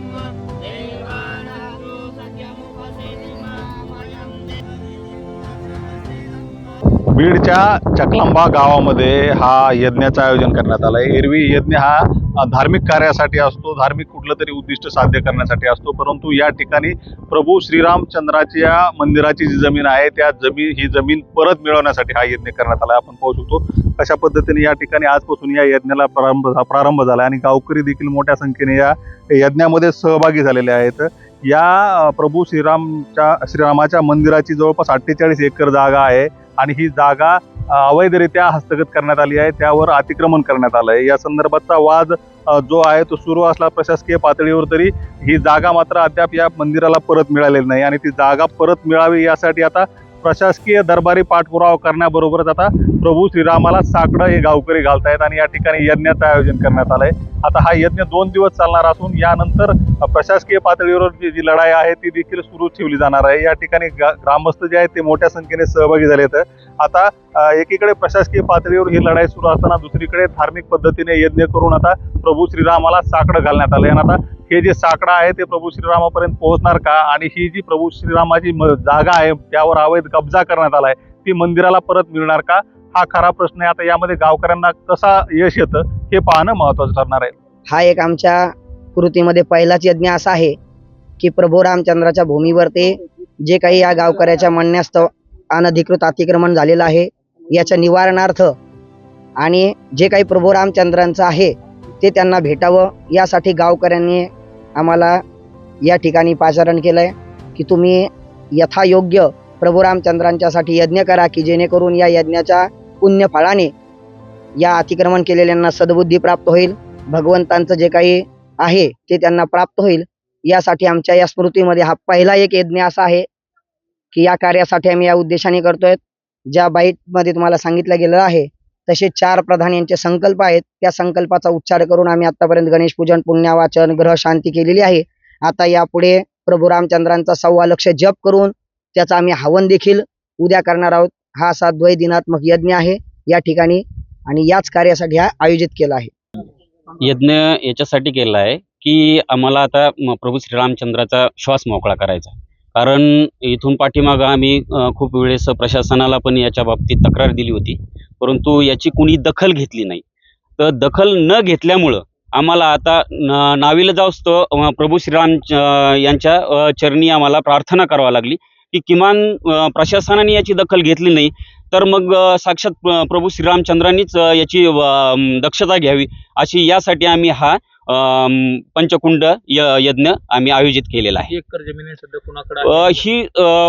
Allah. बीडच्या चकलंबा गावामध्ये हा यज्ञाचं आयोजन करण्यात आलं आहे एरवी यज्ञ हा धार्मिक कार्यासाठी असतो धार्मिक कुठलं तरी उद्दिष्ट साध्य करण्यासाठी असतो परंतु या ठिकाणी प्रभू श्रीरामचंद्राच्या मंदिराची जी जमीन आहे त्या जमीन ही जमीन परत मिळवण्यासाठी हा यज्ञ करण्यात आला आपण पाहू शकतो कशा पद्धतीने या ठिकाणी आजपासून या यज्ञाला प्रारंभ प्रारंभ झाला आणि गावकरी देखील मोठ्या संख्येने या यज्ञामध्ये सहभागी झालेले आहेत. या प्रभू श्रीरामच्या श्रीरामाच्या मंदिराची जवळपास अठ्ठेचाळीस एकर जागा आहे. आणि ही जागा अवैधरित्या हस्तगत करण्यात आली आहे. त्यावर अतिक्रमण करण्यात आलं आहे. या संदर्भातचा वाद जो आहे तो सुरू असला प्रशासकीय पातळीवर तरी ही जागा मात्र अद्याप या मंदिराला परत मिळालेली नाही आणि ती जागा परत मिळावी यासाठी आता प्रशासकीय दरबारी पाठपुरावा करण्याबरोबरच आता प्रभू श्रीरामाला साकडं हे गावकरी घालतायत आणि या ठिकाणी यज्ञाचं आयोजन करण्यात आलंय. आता हा यज्ञ दोन दिवस चालणार असून यानंतर प्रशासकीय पातळीवर जी जी लढाई आहे ती देखील सुरू ठेवली जाणार आहे. या ठिकाणी ग्रामस्थ जे आहेत ते मोठ्या संख्येने सहभागी झाले आहेत. आता एकीकडे प्रशासकीय पातळीवर ही लढाई सुरू असताना दुसरीकडे धार्मिक पद्धतीने यज्ञ करून आता प्रभू श्रीरामाला साकडं घालण्यात आलं आणि आता हे जे साकडं आहे ते प्रभू श्रीरामापर्यंत पोहोचणार का? आणि ही जी प्रभू श्रीरामाची म- जागा आहे त्यावर अवैध कब्जा करण्यात आलाय ती मंदिराला परत मिळणार का? हा खरा प्रश्न आहे. आता यामध्ये गावकऱ्यांना कसा यश येतं हे पाहणं महत्वाचं ठरणार आहे. हा एक आमच्या कृतीमध्ये पहिलाच यज्ञ असा आहे की प्रभू रामचंद्राच्या भूमीवर ते जे काही या गावकऱ्याच्या म्हणण्यास्तव अनधिकृत अतिक्रमण झालेलं आहे याच्या निवारणार्थ आणि जे काही प्रभू रामचंद्रांचं आहे ते त्यांना भेटावं यासाठी गावकऱ्यांनी आम्हाला या ठिकाणी पाचारण केलं आहे की तुम्ही यथायोग्य प्रभू रामचंद्रांच्यासाठी यज्ञ करा की जेणेकरून या यज्ञाच्या पुण्यफळाने या अतिक्रमण केलेल्यांना सद्बुद्धी प्राप्त होईल भगवंतांचं जे काही आहे ते त्यांना प्राप्त होईल. यासाठी आमच्या या स्मृतीमध्ये हा पहिला एक यज्ञ असा आहे की या कार्यासाठी आम्ही या उद्देशाने करतोय. ज्या बाईटमध्ये तुम्हाला सांगितलं गेलं आहे तसे चार प्रधान यांचे संकल्प आहेत. त्या संकल्पाचा उच्चार करून आम्ही आतापर्यंत गणेश पूजन पुण्यावाचन ग्रह शांती केलेली आहे. आता यापुढे प्रभू रामचंद्रांचा सव्वा लक्ष जप करून त्याचा आम्ही हवन देखील उद्या करणार आहोत. हा असा द्वैदिनात्मक यज्ञ आहे. या ठिकाणी आणि याच कार्यासाठी हा आयोजित केला आहे. यज्ञ याच्यासाठी केला आहे की आम्हाला आता प्रभू श्रीरामचंद्राचा श्वास मोकळा करायचा कारण इथून पाठीमागं आम्ही खूप वेळेस प्रशासनाला पण याच्या बाबतीत तक्रार दिली होती. परंतु याची कुणी दखल घेतली नाही. तर दखल न घेतल्यामुळं आम्हाला आता न नावीला जाऊस तो अ, प्रभू श्रीराम यांच्या चरणी आम्हाला प्रार्थना करावी लागली की किमान प्रशासनाने याची दखल घेतली नाही तर मग साक्षात प्र- प्रभू श्रीरामचंद्रांनीच याची दक्षता घ्यावी अशी यासाठी आम्ही हा पंचकुंड य- यज्ञ आम्ही आयोजित केलेला आहे. ही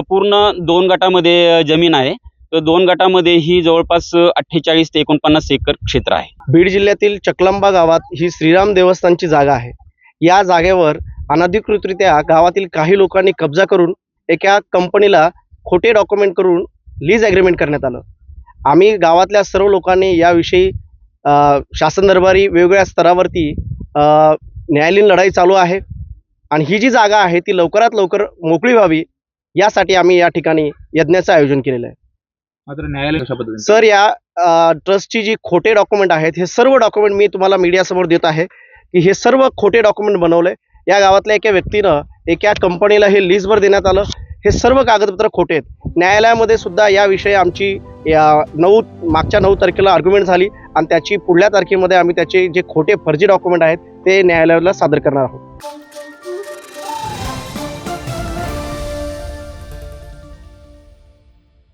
पूर्ण दोन गटामध्ये जमीन आहे. तर दोन गटामध्ये ही जवळपास अठ्ठेचाळीस ते एकोणपन्नास एकर क्षेत्र आहे. बीड जिल्ह्यातील चकलंबा गावात ही श्रीराम देवस्थानची जागा आहे. या जागेवर अनधिकृतरित्या गावातील काही लोकांनी कब्जा करून एका कंपनीला खोटे डॉक्युमेंट करून लीज ॲग्रीमेंट करण्यात आलं. आम्ही गावातल्या सर्व लोकांनी याविषयी शासन दरबारी वेगवेगळ्या स्तरावरती न्यायालयीन लढाई चालू आहे आणि ही जी जागा आहे ती लवकरात लवकर मोकळी व्हावी यासाठी आम्ही या ठिकाणी यज्ञाचं आयोजन केलेलं आहे. मात्र न्यायालय कशा पद्धतीने. सर या ट्रस्टची जी खोटे डॉक्युमेंट आहेत हे सर्व डॉक्युमेंट मी तुम्हाला मीडियासमोर देत आहे की हे सर्व खोटे डॉक्युमेंट बनवले. या गावातल्या एका व्यक्तीनं एका कंपनीला हे लीजवर देण्यात आलं. हे सर्व कागदपत्र खोटे आहेत. न्यायालयामध्ये सुद्धा याविषयी आमची या नऊ मागच्या नऊ तारखेला आर्ग्युमेंट झाली. आणि त्याची पुढल्या तारखेमध्ये आम्ही त्याचे जे खोटे फर्जी डॉक्युमेंट आहेत ते न्यायालयाला सादर करणार आहोत.